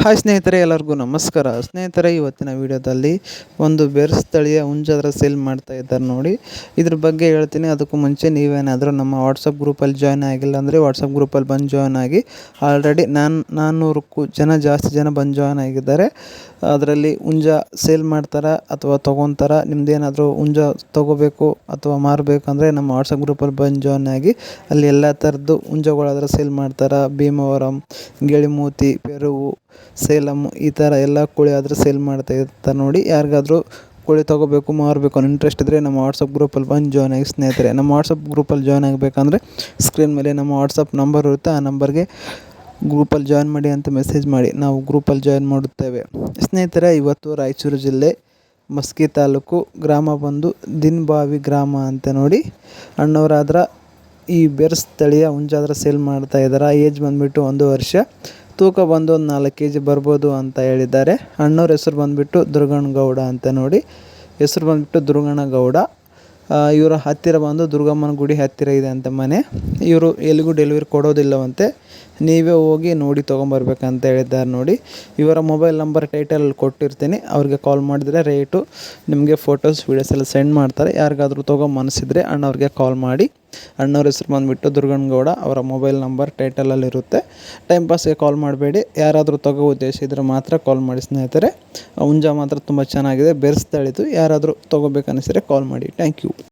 Hi ಸ್ನೇಹಿತರೆ, ಎಲ್ಲರಿಗೂ ನಮಸ್ಕಾರ. ಸ್ನೇಹಿತರೆ, ಇವತ್ತಿನ ವಿಡಿಯೋದಲ್ಲಿ ಒಂದು ಬೇರೆ ಸ್ಥಳೀಯ ಹುಂಜದ್ರ ಸೇಲ್ ಮಾಡ್ತಾ ಇದ್ದಾರೆ ನೋಡಿ. ಇದ್ರ ಬಗ್ಗೆ ಹೇಳ್ತೀನಿ. ಅದಕ್ಕೂ ಮುಂಚೆ ನೀವೇನಾದರೂ ನಮ್ಮ ವಾಟ್ಸಪ್ ಗ್ರೂಪಲ್ಲಿ ಜಾಯ್ನ್ ಆಗಿಲ್ಲ ಅಂದರೆ ವಾಟ್ಸಪ್ ಗ್ರೂಪಲ್ಲಿ ಬಂದು ಜಾಯ್ನ್ ಆಗಿ. ಆಲ್ರೆಡಿ ನಾನು ನಾನ್ನೂರಕ್ಕೂ ಜನ, ಜಾಸ್ತಿ ಜನ ಬಂದು ಜಾಯ್ನ್ ಆಗಿದ್ದಾರೆ. ಅದರಲ್ಲಿ ಹುಂಜ ಸೇಲ್ ಮಾಡ್ತಾರಾ ಅಥವಾ ತೊಗೊತಾರ? ನಿಮ್ಮದೇನಾದರೂ ಹುಂಜ ತೊಗೋಬೇಕು ಅಥವಾ ಮಾರಬೇಕು ಅಂದರೆ ನಮ್ಮ ವಾಟ್ಸಪ್ ಗ್ರೂಪಲ್ಲಿ ಬಂದು ಜಾಯ್ನ್ ಆಗಿ ಅಲ್ಲಿ ಎಲ್ಲ ಥರದ್ದು ಹುಂಜಗಳಾದ್ರೆ ಸೇಲ್ ಮಾಡ್ತಾರೆ? ಭೀಮವರಂ, ಗೆಳಿಮೂತಿ, ಪೆರುವು ಸೇಲಮ್ ಈ ಥರ ಎಲ್ಲ ಕೋಳಿ ಆದರೆ ಸೇಲ್ ಮಾಡ್ತಾ ಇರ್ತಾರೆ ನೋಡಿ. ಯಾರಿಗಾದ್ರೂ ಕೋಳಿ ತೊಗೋಬೇಕು, ಮಾರಬೇಕು ಅನ್ನೋ ಇಂಟ್ರೆಸ್ಟ್ ಇದ್ದರೆ ನಮ್ಮ ವಾಟ್ಸಪ್ ಗ್ರೂಪಲ್ಲಿ ಬಂದು ಜಾಯ್ನ್ ಆಗಿ ಸ್ನೇಹಿತರೆ. ನಮ್ಮ ವಾಟ್ಸಪ್ ಗ್ರೂಪಲ್ಲಿ ಜಾಯ್ನ್ ಆಗಬೇಕಂದ್ರೆ ಸ್ಕ್ರೀನ್ ಮೇಲೆ ನಮ್ಮ ವಾಟ್ಸಪ್ ನಂಬರ್ ಇರುತ್ತೆ. ಆ ನಂಬರ್ಗೆ ಗ್ರೂಪಲ್ಲಿ ಜಾಯ್ನ್ ಮಾಡಿ ಅಂತ ಮೆಸೇಜ್ ಮಾಡಿ. ನಾವು ಗ್ರೂಪಲ್ಲಿ ಜಾಯ್ನ್ ಮಾಡುತ್ತೇವೆ. ಸ್ನೇಹಿತರೆ, ಇವತ್ತು ರಾಯಚೂರು ಜಿಲ್ಲೆ ಮಸ್ಕಿ ತಾಲೂಕು ಗ್ರಾಮ ಬಂದು ದಿನ್ಬಾವಿ ಗ್ರಾಮ ಅಂತ ನೋಡಿ. ಅಣ್ಣವರಾದ್ರೆ ಈ ಬೇರೆ ಸ್ಥಳೀಯ ಹುಂಜಾದ್ರ ಸೇಲ್ ಮಾಡ್ತಾ ಇದ್ದಾರೆ ಏಜ್ ಬಂದುಬಿಟ್ಟು ಒಂದು ವರ್ಷ. ತೂಕ ಬಂದು ಒಂದು ನಾಲ್ಕು ಕೆ ಜಿ ಬರ್ಬೋದು ಅಂತ ಹೇಳಿದ್ದಾರೆ. ಅಣ್ಣವ್ರ ಹೆಸರು ಬಂದುಬಿಟ್ಟು ದುರ್ಗಣ್ಣಗೌಡ ಅಂತ ನೋಡಿ. ಹೆಸರು ಬಂದುಬಿಟ್ಟು ದುರ್ಗಣ್ಣಗೌಡ ಇವರ ಹತ್ತಿರ ಬಂದು ದುರ್ಗಮ್ಮನ ಗುಡಿ ಹತ್ತಿರ ಇದೆ ಅಂತ ಮನೆ. ಇವರು ಎಲ್ಲಿಗೂ ಡೆಲಿವರಿ ಕೊಡೋದಿಲ್ಲವಂತೆ. ನೀವೇ ಹೋಗಿ ನೋಡಿ ತೊಗೊಂಬರ್ಬೇಕಂತ ಹೇಳಿದ್ದಾರೆ ನೋಡಿ. ಇವರ ಮೊಬೈಲ್ ನಂಬರ್ ಟೈಟಲಲ್ಲಿ ಕೊಟ್ಟಿರ್ತೀನಿ. ಅವ್ರಿಗೆ ಕಾಲ್ ಮಾಡಿದರೆ ರೇಟು ನಿಮಗೆ ಫೋಟೋಸ್, ವೀಡಿಯೋಸ್ ಎಲ್ಲ ಸೆಂಡ್ ಮಾಡ್ತಾರೆ. ಯಾರಿಗಾದರೂ ತೊಗೊಂಬನಿಸಿದರೆ ಮನಸ್ಸಿದ್ರೆ ಅಣ್ಣವ್ರಿಗೆ ಕಾಲ್ ಮಾಡಿ. ಅಣ್ಣವ್ರ ಹೆಸರು ಬಂದುಬಿಟ್ಟು ದುರ್ಗಣ್ಣಗೌಡ ಅವರ ಮೊಬೈಲ್ ನಂಬರ್ ಟೈಟಲಲ್ಲಿರುತ್ತೆ ಟೈಮ್ ಪಾಸ್ಗೆ ಕಾಲ್ ಮಾಡಬೇಡಿ. ಯಾರಾದರೂ ತಗೋ ಉದ್ದೇಶ ಇದ್ದರೆ ಮಾತ್ರ ಕಾಲ್ ಮಾಡಿ ಸ್ನೇಹಿತರೆ. ಹುಂಜ ಮಾತ್ರ ತುಂಬ ಚೆನ್ನಾಗಿದೆ. ಬೆರೆಸ್ತಾಳಿತು ಯಾರಾದರೂ ತೊಗೋಬೇಕು ಕಾಲ್ ಮಾಡಿ. Thank you